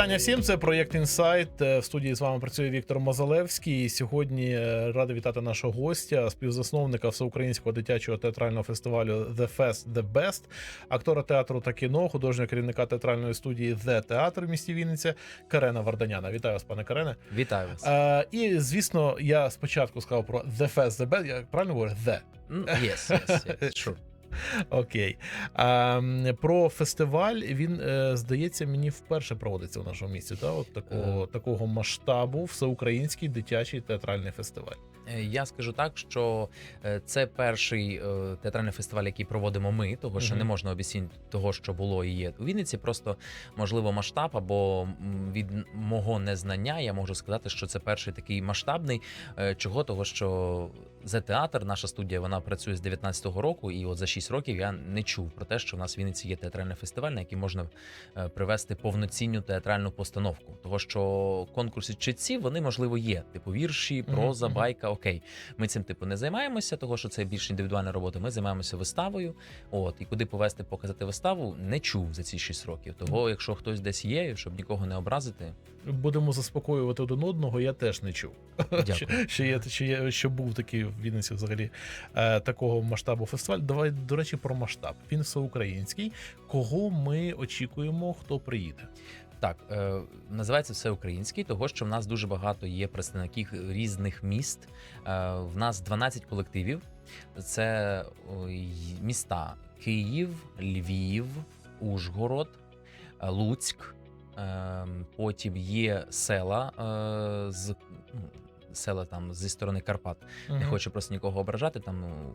Вітання всім. Це проєкт Інсайт. Е, В студії з вами працює Віктор Мозалевський. І Сьогодні е, радий вітати нашого гостя, співзасновника всеукраїнського дитячого театрального фестивалю The Fest The Best, актора театру та кіно, художнього керівника театральної студії The Театр в місті Вінниця Карена Варданяна. Вітаю вас, пане Карене. Вітаю вас. Е, і звісно, я спочатку сказав про The Fest The Best. Я правильно говорю? The. Ну, Yes, yes, yes, sure. Окей. А, про фестиваль він, е, здається, мені вперше проводиться в нашому місті. Та? От такого, Е. такого масштабу всеукраїнський дитячий театральний фестиваль. Е, Я скажу так, що е, це перший е, театральний фестиваль, який проводимо ми, того що Мгм. не можна обіцінити того, що було і є у Вінниці. Просто можливо масштаб, або від мого незнання я можу сказати, що це перший такий масштабний. Чого того, що за театр, наша студія, вона працює з 19-го року, і от за 6 років я не чув про те, що в нас в Вінниці є театральний фестиваль, на який можна привести повноцінну театральну постановку. Того що конкурси читців вони можливо є, типу вірші, проза, мгм. байка. Окей, ми цим типу не займаємося, того що це більш індивідуальна робота. Ми займаємося виставою. От і куди повести, показати виставу, не чув за ці 6 років. Того, якщо хтось десь є, щоб нікого не образити, Будемо заспокоювати один одного, я теж не чув. Дякую. Що, що, є, що був такий в Вінниці взагалі е, такого масштабу фестиваль. Давай, до речі, про масштаб. Він всеукраїнський. Кого ми очікуємо, хто приїде? Так, е, називається все український, того що в нас дуже багато є представників різних міст. Е, в нас 12 колективів. Це міста Київ, Львів, Ужгород, е, Луцьк. Е, потім є села е, з ну, села там зі сторони Карпат. Не хочу просто нікого ображати. Там ну,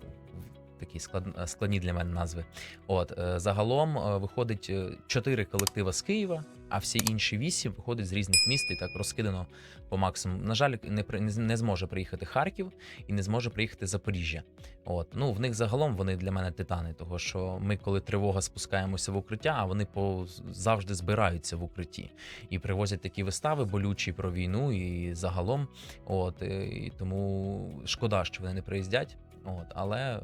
такі склад... складні для мене назви. От е, загалом е, виходить е, чотири колектива з Києва, а всі інші вісім виходять з різних міст і так розкидано по максимуму. На жаль, не не зможе приїхати Харків і не зможе приїхати Запоріжжя. От ну в них загалом вони для мене титани, того що ми, коли тривога спускаємося в укриття, а вони по завжди збираються в укритті і привозять такі вистави болючі про війну і загалом. От е, і тому шкода, що вони не приїздять. От, але е,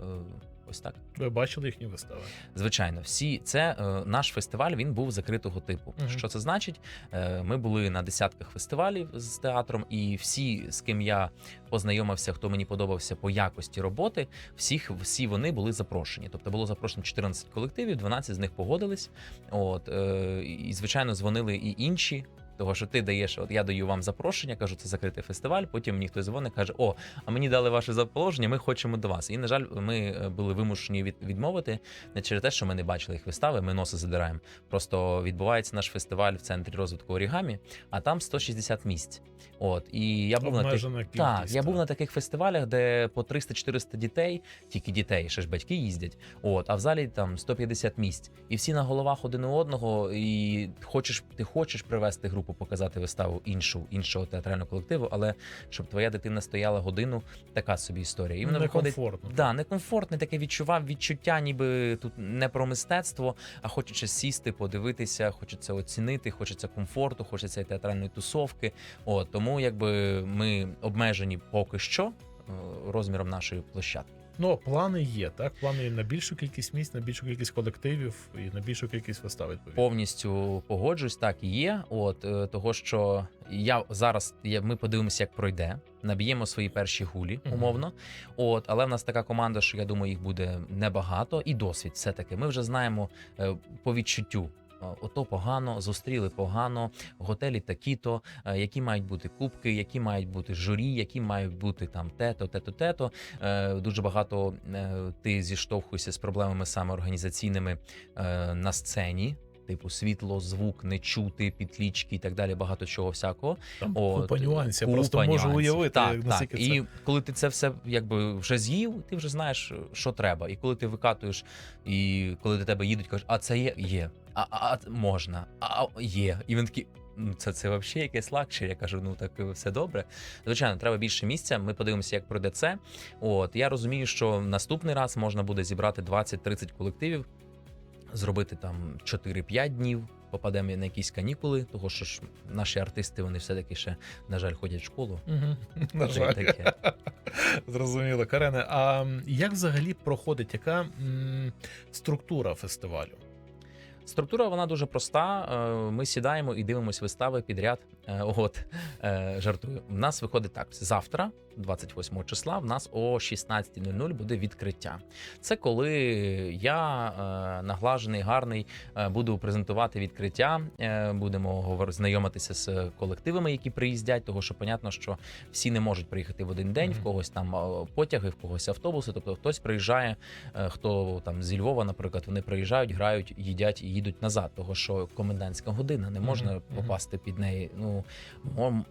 ось так. Ви бачили їхні вистави? Звичайно, всі це е, наш фестиваль. Він був закритого типу. Мгм. Що це значить? Е, ми були на десятках фестивалів з театром, і всі, з ким я познайомився, хто мені подобався по якості роботи, всіх всі вони були запрошені. Тобто було запрошено 14 колективів, 12 з них погодились. От і звичайно, дзвонили і інші. Того, що ти даєш, от я даю вам запрошення, кажу, це закритий фестиваль. Потім мені хтось дзвонить, каже: О, а мені дали ваше заположення, ми хочемо до вас. І на жаль, ми е, були вимушені від, відмовити не через те, що ми не бачили їх вистави, ми носи задираємо. Просто відбувається наш фестиваль в центрі розвитку орігамі, а там 160 місць. От і я був на тих кількість. так, я був на таких фестивалях, де по 300-400 дітей, тільки дітей, ще ж батьки їздять. От, а в залі там 150 місць. І всі на головах один у одного. І хочеш, ти хочеш привести групу, показати виставу іншу, іншого театрального колективу, але щоб твоя дитина стояла годину, така собі історія. І воно виходить. Некомфортно. Да, некомфортне таке відчував відчуття, ніби тут не про мистецтво, а хочеться сісти, подивитися, хочеться оцінити, хочеться комфорту, хочеться і театральної тусовки. От тому, якби ми обмежені поки що е, розміром нашої площадки. Ну, плани є, так? Плани на більшу кількість місць, на більшу кількість колективів і на більшу кількість вистав, відповідно. Повністю погоджуюсь, так і є. От е, того, що я зараз я, ми подивимося, як пройде. Наб'ємо свої перші гулі, умовно. От, але в нас така команда, що я думаю, їх буде небагато, і досвід все таки. Ми вже знаємо е, по відчуттю. Е, Ото погано, зустріли погано, готелі такі-то, е, які мають бути кубки, які мають бути журі, які мають бути там тето, тето, тето. Е, Дуже багато ти зіштовхуєшся з проблемами саме організаційними на сцені. Типу світло, звук, не чути, підлічки і так далі, багато чого всякого. Там От, купа нюансів. купа Просто можу уявити, так, як- так. це. І коли ти це все якби вже з'їв, ти вже знаєш, що треба. І коли ти викатуєш, і коли до тебе їдуть, кажуть, а це є, є, а, а, а можна, а є. І він такий. «Ну, Це це взагалі якесь лакшері. Я кажу, ну так все добре. Звичайно, треба більше місця. Ми подивимося, як пройде це. От я розумію, що наступний раз можна буде зібрати 20-30 колективів, зробити там 4-5 днів. Попадемо на якісь канікули, того що ж наші артисти вони все таки ще на жаль ходять в школу. Угу. На жаль. таке. Зрозуміло. Карене, а як взагалі проходить, яка м, структура фестивалю? Структура вона дуже проста. Е, Ми сідаємо і дивимося вистави підряд. Е, От е, жартую. В нас виходить так: завтра, 28 числа, в нас о 16.00 буде відкриття. Це коли я наглажений, гарний, буду презентувати відкриття. Будемо знайомитися з колективами, які приїздять. Того що понятно, що всі не можуть приїхати в один день. В когось там потяги, в когось автобуси. Тобто хтось приїжджає, хто там зі Львова, наприклад, вони приїжджають, грають, їдять і їдуть назад. Того що комендантська година не можна mm -hmm. попасти під неї. Ну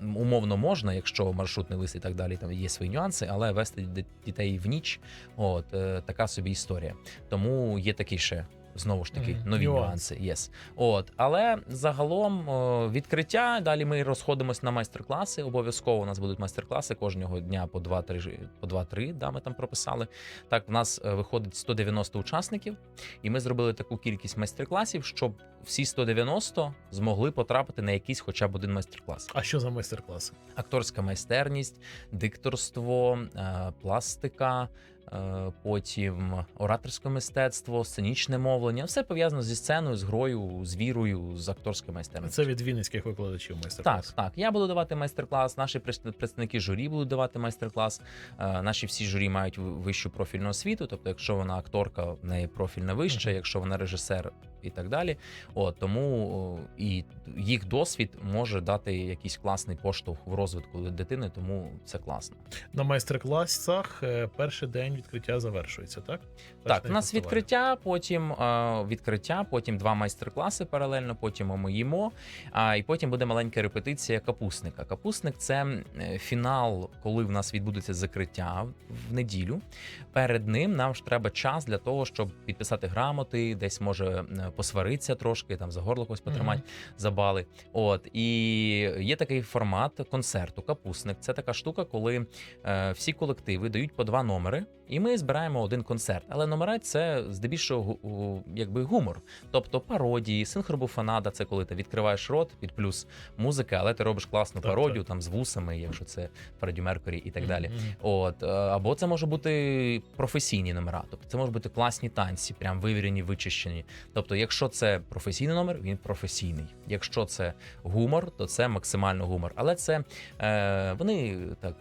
умовно можна, якщо маршрутний лист і так далі. Там є свої нюанси, але вести дітей в ніч, от е, така собі історія. Тому є такий ще. Знову ж таки, нові Нюанси. нюанси. Yes. От, але загалом о, відкриття. Далі ми розходимось на майстер-класи. Обов'язково у нас будуть майстер-класи кожного дня по 2-3, по 2-3, да, ми там прописали. Так, в нас е, виходить 190 учасників, і ми зробили таку кількість майстер-класів, щоб всі 190 змогли потрапити на якийсь хоча б один майстер-клас. А що за майстер-класи? Акторська майстерність, дикторство, е, пластика. Е, Потім ораторське мистецтво, сценічне мовлення, все пов'язано зі сценою, з грою, з вірою, з акторським майстерністю. Це від вінницьких викладачів майстер-клас. так. Я буду давати майстер-клас. Наші пред- представники журі будуть давати майстер-клас. Е, Наші всі журі мають вищу профільну освіту. Тобто, якщо вона акторка, в неї профільна вища, якщо вона режисер і так далі. От тому і їх досвід може дати якийсь класний поштовх в розвитку дитини, тому це класно. На майстер-класах е, перший день відкриття завершується, так? Перший Так, у нас відкриття, потім е, відкриття, потім два майстер-класи паралельно, потім ми їмо. А і потім буде маленька репетиція капусника. Капусник це е, фінал, коли в нас відбудеться закриття в неділю. Перед ним нам ж треба час для того, щоб підписати грамоти, десь може е, посваритися трошки, там за горло когось потримати за бали. От і є такий формат концерту. Капусник. Це така штука, коли е, всі колективи дають по два номери, і ми збираємо один концерт. Але номери це здебільшого якби гумор, тобто пародії, синхробуфанада. Це коли ти відкриваєш рот під плюс музики, але ти робиш класну Так, пародію так. там з вусами, якщо це Фредді Меркурі і так далі. Мгм. От е, або це може бути професійні номера, тобто це можуть бути класні танці, прям вивірені, вичищені. Тобто, якщо це професійний номер, він професійний. Якщо це гумор, то це максимально гумор. Але це е, вони так.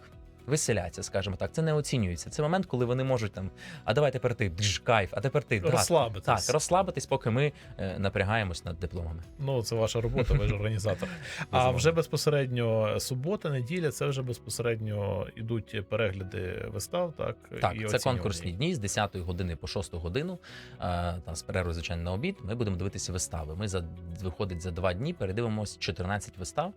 Веселяться, скажімо так, це не оцінюється. Це момент, коли вони можуть там. А давай тепер ти дж, кайф, а тепер ти Розслабитись. Так, розслабитись, поки ми е, напрягаємось над дипломами. Ну, це ваша робота, ви ж організатор. А вже безпосередньо субота, неділя, це вже безпосередньо йдуть перегляди вистав, так? Так, і це конкурсні дні з 10 години по 6 годину. е, Там з звичайно, на обід. Ми будемо дивитися вистави. Ми за виходить за два дні передивимось 14 вистав.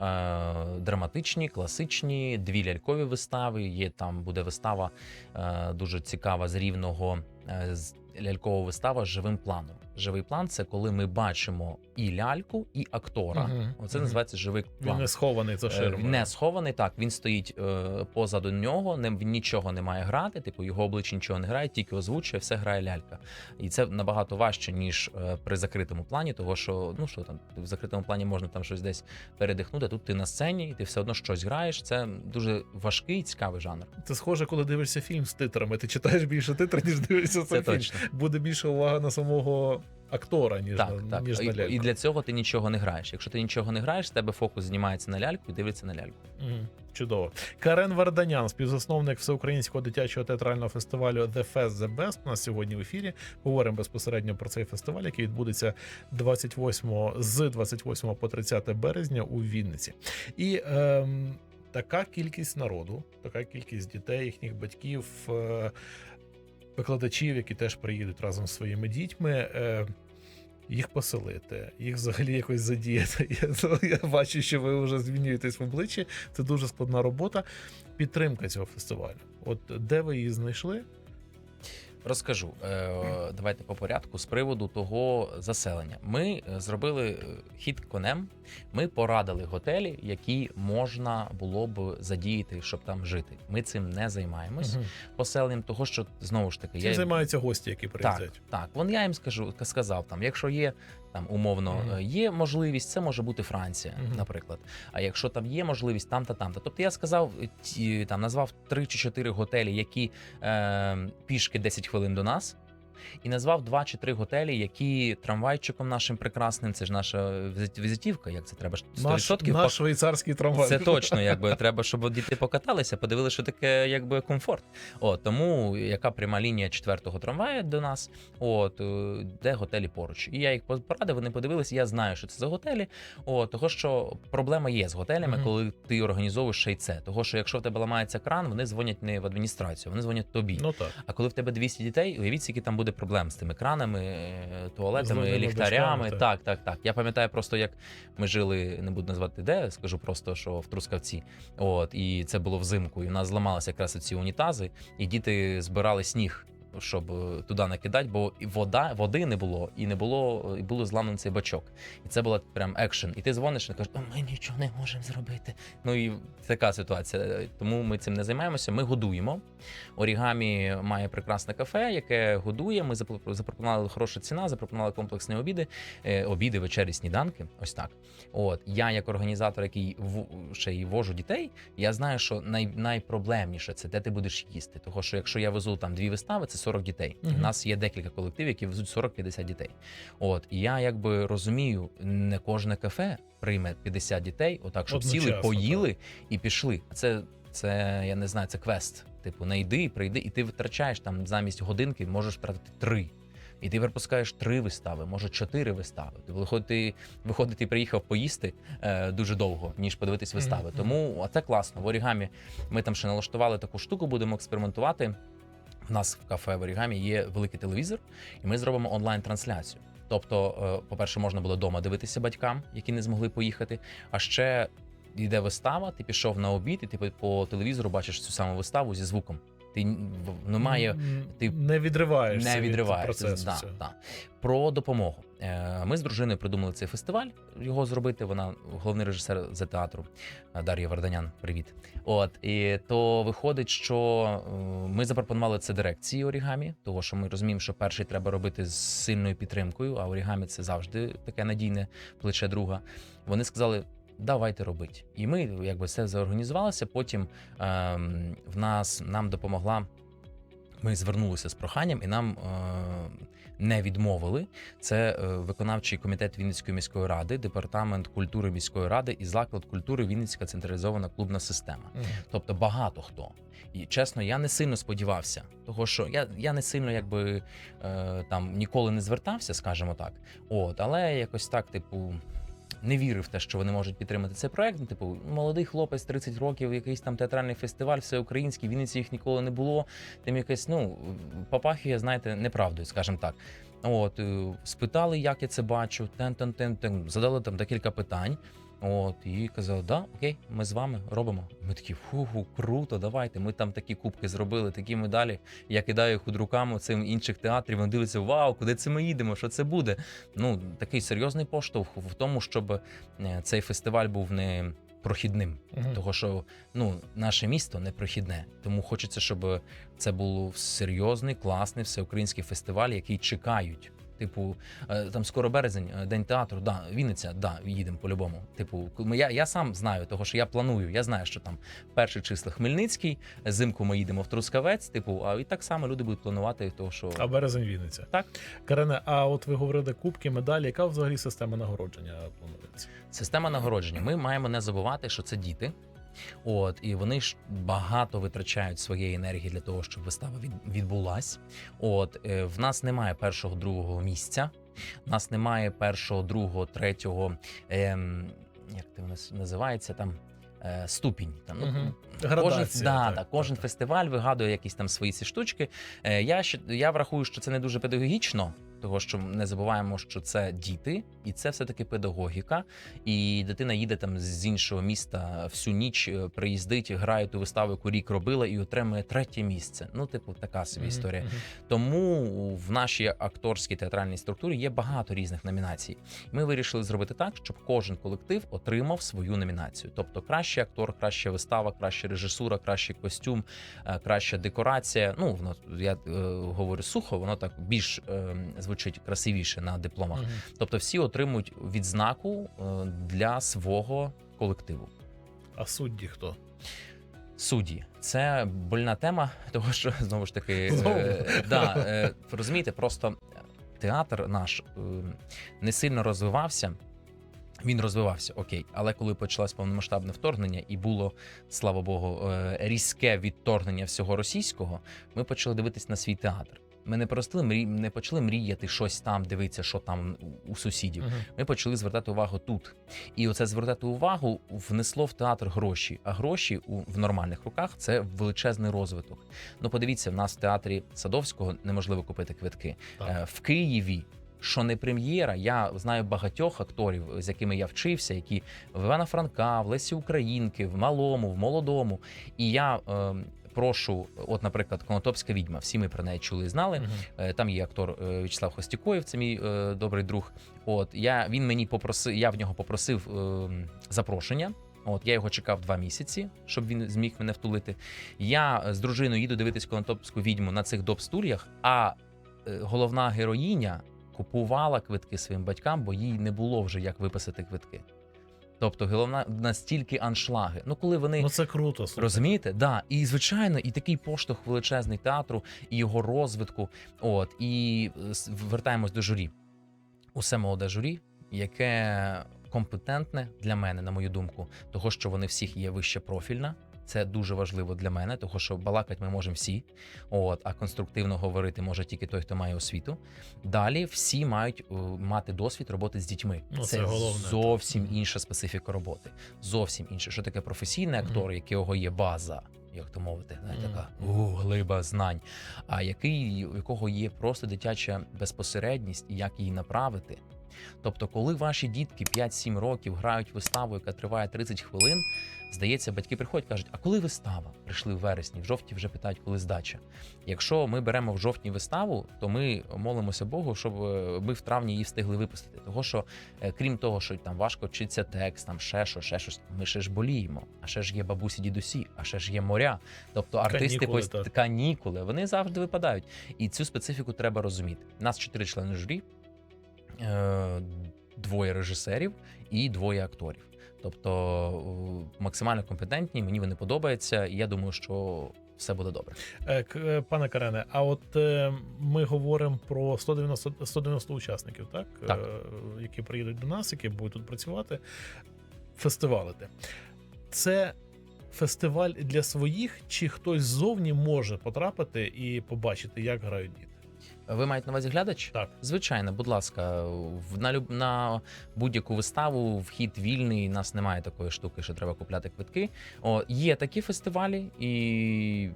Е, Драматичні, класичні, дві лялькові вистави. Є там буде вистава е, дуже цікава з рівного е, лялькова вистава живим планом. Живий план це коли ми бачимо і ляльку, і актора. Мгм, Оце мгм. називається живий план. Він не схований за Е, ширмою. Не схований, так він стоїть е, позаду нього, не він нічого не має грати. Типу його обличчя нічого не грає, тільки озвучує, все грає лялька. І це набагато важче ніж е, при закритому плані, того що ну що там в закритому плані можна там щось десь передихнути. Тут ти на сцені, і ти все одно щось граєш. Це дуже важкий, цікавий жанр. Це схоже, коли дивишся фільм з титрами. Ти читаєш більше титри, ніж дивишся Це цей фільм. Буде більше увага на самого актора, ніж Так, на так. ніж на ляльку. і для цього ти нічого не граєш. Якщо ти нічого не граєш, з тебе фокус знімається на ляльку і дивиться на ляльку. Мгм. Чудово. Карен Варданян, співзасновник всеукраїнського дитячого театрального фестивалю The Fest The Best. У нас сьогодні в ефірі. Говоримо безпосередньо про цей фестиваль, який відбудеться 28 з 28 по 30 березня у Вінниці. І ем, така кількість народу, така кількість дітей, їхніх батьків, е, викладачів, які теж приїдуть разом з своїми дітьми. Е, їх поселити, їх взагалі якось задіяти. Я, я бачу, що ви вже змінюєтесь в обличчі. Це дуже складна робота. Підтримка цього фестивалю. От де ви її знайшли? Розкажу. Е, Давайте по порядку з приводу того заселення. Ми е, зробили е, хід конем. Ми порадили готелі, які можна було б задіяти, щоб там жити. Ми цим не займаємось угу. поселенням, того що знову ж таки Цим я займаються гості, які так, так. Вон я їм скажу, сказав там, якщо є там умовно mm -hmm. є можливість, це може бути Франція, Мгм. наприклад. А якщо там є можливість, там та там та. Тобто я сказав, е, ті, там назвав три чи чотири готелі, які е, пішки 10 хвилин до нас. І назвав два чи три готелі, які трамвайчиком нашим прекрасним. Це ж наша візитівка. Як це треба ж 100% Наш, наш швейцарський трамвай. це точно, якби треба, щоб діти покаталися, подивилися, що таке якби комфорт. От тому яка пряма лінія четвертого трамвая до нас, от е, де готелі поруч. І я їх порадив, вони подивилися. Я знаю, що це за готелі. От того, що проблема є з готелями, Мгм. коли ти організовуєш ще й це. Того, що якщо в тебе ламається кран, вони дзвонять не в адміністрацію, вони дзвонять тобі. Ну так. А коли в тебе 200 дітей, уявіть, скільки там буде проблем з тими кранами, е, туалетами, ліхтарями. бачками, Так, так, так. Я пам'ятаю просто, як ми жили, не буду назвати де, скажу просто, що в Трускавці. От, і це було взимку. І в нас зламалися якраз ці унітази, і діти збирали сніг. Щоб е, туди накидати, бо і вода, води не було, і не було, і було зламаний цей бачок. І це була прям екшен. І ти дзвониш і кажеш, ми нічого не можемо зробити. Ну і така ситуація. Тому ми цим не займаємося. Ми годуємо. Орігамі має прекрасне кафе, яке годує. Ми запро- запропонували хороша ціна, запропонували комплексні обіди, е, обіди, вечері, сніданки. Ось так. От я, як організатор, який в- ще й вожу дітей, я знаю, що най, найпроблемніше це де ти будеш їсти. Тому що якщо я везу там дві вистави, це 40 дітей. В Мгм. нас є декілька колективів, які везуть 40-50 дітей. От і я якби розумію, не кожне кафе прийме 50 дітей, отак, щоб сіли, поїли і пішли. Це, це я не знаю, це квест. Типу, не йди, прийди, і ти витрачаєш там замість годинки, можеш втратити три. І ти пропускаєш три вистави, може чотири вистави. Ти виходить, ти, виходить, ти приїхав поїсти е, дуже довго, ніж подивитись вистави. Тому а це класно. В орігамі ми там ще налаштували таку штуку, будемо експериментувати. У нас в кафе в орігамі є великий телевізор, і ми зробимо онлайн-трансляцію. Тобто, е, по-перше, можна було вдома дивитися батькам, які не змогли поїхати. А ще йде вистава, ти пішов на обід, і ти по- по телевізору бачиш цю саму виставу зі звуком. Ти немає ти не відриваєшся не відриваєшся. процесу. Да, да. Про допомогу. Е, Ми з дружиною придумали цей фестиваль його зробити. Вона головний режисер за театру е, Дар'я Варданян. Привіт. От і то виходить, що е, ми запропонували це дирекції орігамі, того що ми розуміємо, що перший треба робити з сильною підтримкою, а орігамі це завжди таке надійне плече друга. Вони сказали. Давайте робити. І ми якби все заорганізувалося. Потім ем, в нас нам допомогла. Ми звернулися з проханням, і нам е, не відмовили. Це е, виконавчий комітет Вінницької міської ради, департамент культури міської ради і заклад культури Вінницька централізована клубна система. Мгм. Тобто багато хто. І чесно, я не сильно сподівався, того що я, я не сильно якби е, там ніколи не звертався, скажімо так. От, але якось так, типу. Не вірив в те, що вони можуть підтримати цей проект. Ну, Типу, молодий хлопець, 30 років, якийсь там театральний фестиваль, всеукраїнський, в Вінниці їх ніколи не було. Тим якесь, ну, папахія, знаєте, неправдою, скажімо так. От, е, спитали, як я це бачу, тен тен тен тен задали там декілька питань. От, і казали, да, окей, ми з вами робимо. Ми такі, фу, круто, давайте. Ми там такі кубки зробили, такі медалі. Я кидаю їх худрукам цим інших театрів. Вони дивляться, вау, куди це ми їдемо? Що це буде? Ну, такий серйозний поштовх в тому, щоб е, цей фестиваль був не прохідним. Мгм. Того, що ну, наше місто не прохідне. Тому хочеться, щоб це був серйозний, класний всеукраїнський фестиваль, який чекають. Типу, е, там скоро березень, е, день театру, да, Вінниця, да, їдемо по-любому. Типу, я, я сам знаю, того, що я планую. Я знаю, що там перше число Хмельницький, зимку ми їдемо в Трускавець. Типу, а і так само люди будуть планувати, того, що А березень Вінниця. Так. Карене, а от ви говорили кубки, медалі. Яка взагалі система нагородження планується? Система нагородження. Ми маємо не забувати, що це діти. От і вони ж багато витрачають своєї енергії для того, щоб вистава від, відбулась. От е, в нас немає першого, другого місця. В нас немає першого, другого, третього. Ем, як у нас називається там? е, Ступінь там ну, кожен, Градація, да, так, так, кожен так, так. фестиваль вигадує якісь там свої ці штучки. Е, Я ще я врахую, що це не дуже педагогічно, того що не забуваємо, що це діти, і це все таки педагогіка. І дитина їде там з іншого міста всю ніч, е, приїздить, грає ту виставу, яку рік робила, і отримує третє місце. Ну, типу, така собі історія. мгм. Тому в нашій акторській театральній структурі є багато різних номінацій. Ми вирішили зробити так, щоб кожен колектив отримав свою номінацію. Тобто, кращий актор, краща вистава, краща режисура, кращий костюм, е, краща декорація. Ну, воно я е, говорю сухо, воно так більш е, звучить красивіше на дипломах. Мгм. Тобто, всі отримують відзнаку е, для свого колективу. А судді хто? Судді, це больна тема, того що знову ж таки, е, да, е, розумієте, просто театр наш е, не сильно розвивався. Він розвивався, окей, але коли почалось повномасштабне вторгнення і було, слава Богу, різке відторгнення всього російського, ми почали дивитись на свій театр. Ми не простили мрі... не почали мріяти щось там, дивитися, що там у- сусідів Мгм. ми почали звертати увагу тут. І оце звертати увагу внесло в театр гроші. А гроші у в нормальних руках це величезний розвиток. Ну подивіться, в нас в театрі Садовського неможливо купити квитки. Так. Е, В Києві. Що не прем'єра, я знаю багатьох акторів, з якими я вчився, які в Івана Франка, в Лесі Українки, в Малому, в Молодому. І я е, прошу, от, наприклад, Конотопська відьма, всі ми про неї чули і знали. Мгм. Е, Там є актор е, В'ячеслав Хостікоєв, це мій е, добрий друг. От я він мені попросив, я в нього попросив е, запрошення. От я його чекав два місяці, щоб він зміг мене втулити. Я е, з дружиною їду дивитись Конотопську відьму на цих доп-стульях, а головна героїня купувала квитки своїм батькам, бо їй не було вже як виписати квитки. Тобто, головна настільки аншлаги. Ну, коли вони Ну це круто. слухай. Розумієте? Да. І звичайно, і такий поштовх величезний театру, і його розвитку. От і е, вертаємось до журі. Усе молоде журі, яке компетентне для мене, на мою думку, того, що вони всіх є вище профільна. Це дуже важливо для мене, тому що балакати ми можемо всі, от, а конструктивно говорити може тільки той, хто має освіту. Далі всі мають е, мати досвід роботи з дітьми. Ну, це головне, зовсім так. інша специфіка роботи. Зовсім інше. Що таке професійний актор, якого є база, як то мовити, знаєте, Мгм. така у, глиба знань. А який, у якого є просто дитяча безпосередність і як її направити. Тобто, коли ваші дітки 5-7 років грають виставу, яка триває 30 хвилин, здається, батьки приходять кажуть, а коли вистава? Прийшли в вересні, в жовтні вже питають, коли здача. Якщо ми беремо в жовтні виставу, то ми молимося Богу, щоб е, ми в травні її встигли випустити. Того, що е, крім того, що там важко вчиться текст, там ще що, ще щось, ми ще ж боліємо, а ще ж є бабусі, дідусі, а ще ж є моря. Тобто артисти Канікули, пост- канікули, вони завжди випадають. І цю специфіку треба розуміти. Нас чотири члени журі, двоє режисерів і двоє акторів. Тобто е, максимально компетентні, мені вони подобаються, і я думаю, що все буде добре. Е, е, Пане Карене, а от е, ми говоримо про 190, 190 учасників, так? Так. Е, які приїдуть до нас, які будуть тут працювати, фестивалити. Це фестиваль для своїх, чи хтось ззовні може потрапити і побачити, як грають діти? Ви маєте на увазі глядач? Так. Звичайно, будь ласка, в- на, люб- на будь-яку виставу вхід вільний. У нас немає такої штуки, що треба купляти квитки. О, є такі фестивалі, і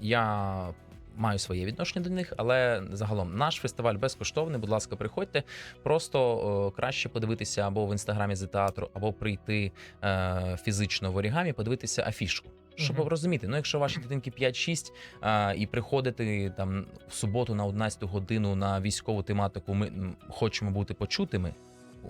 я маю своє відношення до них, але загалом наш фестиваль безкоштовний. Будь ласка, приходьте. Просто о, краще подивитися або в інстаграмі за театру, або прийти е, фізично в орігамі, подивитися афішку. Щоб Мгм. розуміти, ну якщо ваші дитинки 5-6 а, і приходити там в суботу на 11 годину на військову тематику, ми хочемо бути почутими.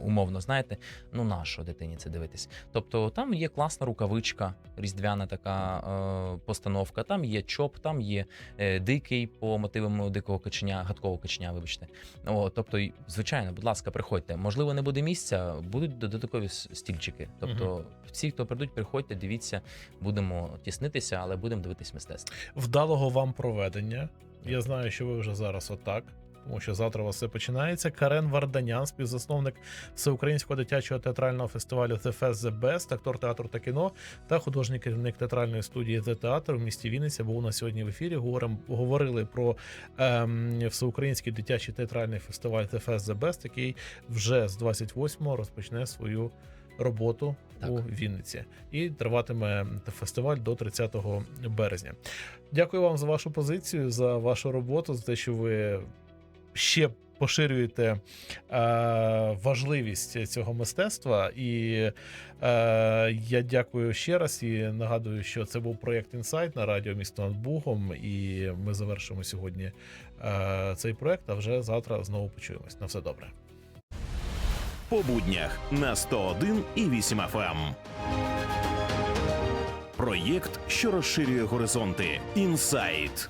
Умовно, знаєте, ну на що дитині це дивитись? Тобто там є класна рукавичка, різдвяна така е, постановка. Там є чоп, там є е, дикий по мотивам дикого каченя, гадкового каченя, вибачте. О, тобто, звичайно, будь ласка, приходьте. Можливо, не буде місця, будуть додаткові стільчики. Тобто, всі, хто прийдуть, приходьте, дивіться, будемо тіснитися, але будемо дивитись мистецтво. Вдалого вам проведення. Я знаю, що ви вже зараз отак. Тому що завтра у вас все починається. Карен Варданян, співзасновник всеукраїнського дитячого театрального фестивалю The Fest The Best, актор театру та кіно та художній керівник театральної студії The Theater в місті Вінниця. Був у нас сьогодні в ефірі. Говоримо, говорили про ем, всеукраїнський дитячий театральний фестиваль The Fest The Best, який вже з 28-го розпочне свою роботу Так. у Вінниці і триватиме фестиваль до 30 березня. Дякую вам за вашу позицію, за вашу роботу, за те, що ви ще поширюєте е, важливість цього мистецтва. І е, я дякую ще раз і нагадую, що це був проєкт Інсайт на радіо місто над Бугом. І ми завершимо сьогодні е, цей проєкт. А вже завтра знову почуємось. На все добре. по буднях на 101 і 8 FM. Проєкт, що розширює горизонти. Інсайт.